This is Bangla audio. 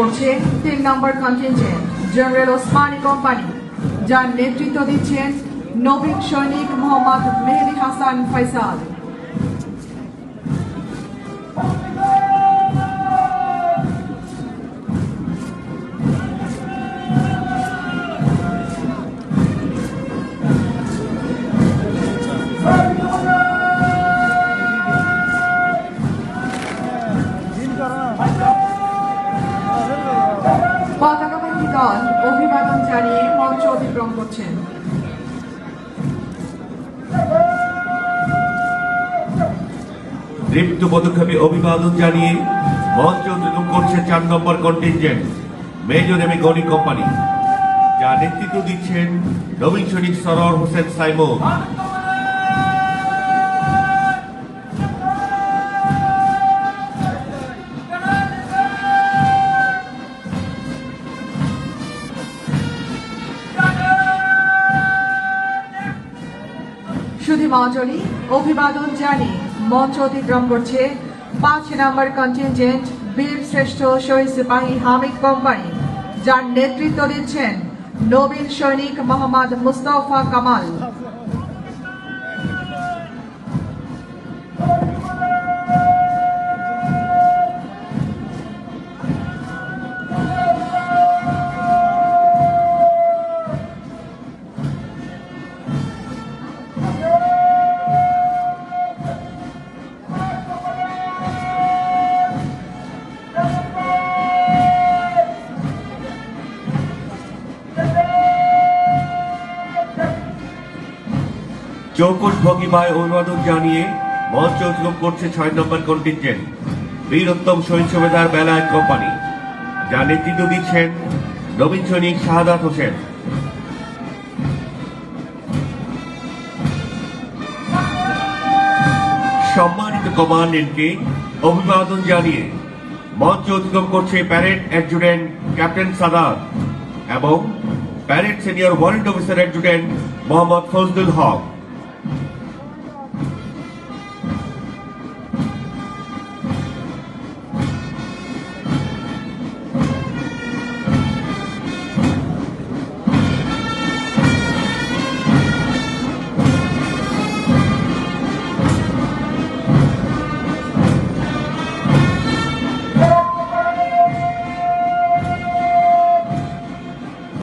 করছে তিন নম্বর কন্টিনজেন্ট জেনারেল ওসমানি কোম্পানি যার নেতৃত্ব দিচ্ছেন নবীন সৈনিক মোহাম্মদ মেহেদি হাসান ফয়সাল। দল অভিবাদন জানিয়ে মঞ্চ অতিক্রম করছেন। দীপ্ত পদক্ষেপে অভিবাদন জানিয়ে মঞ্চ অতিক্রম করছে চার নম্বর contingent major M Gani company যা নেতৃত্ব দিচ্ছেন নবীন সৈনিক সরোয়ার হোসেন সাইমন। মঞ্চলি অভিবাদন জানিয়ে মঞ্চ অতিক্রম করছে পাঁচ নম্বর কন্টিনজেন্ট বীর শ্রেষ্ঠ শহীদ সিপাহী হামিদ কোম্পানি, যার নেতৃত্ব দিচ্ছেন নবীন সৈনিক মোহাম্মদ মুস্তফা কামাল। চৌকস ভঙ্গিমায় অভিবাদন জানিয়ে মঞ্চ অতিক্রম করছে ছয় নম্বর কন্টিনজেন্ট বীরোত্তম শহীদ সুবেদার বেলায়েত কোম্পানি। যা নেতৃত্ব দিচ্ছেন নবীন সৈনিক শাহাদাত হোসেন। সম্মানিত কমান্ডেন্টকে অভিবাদন জানিয়ে মঞ্চ অতিক্রম করছে প্যারেড অ্যাডজুটেন্ট ক্যাপ্টেন সাদাত এবং parade senior warrant officer adjutant Mohammad Fazlul Haque. Thank you.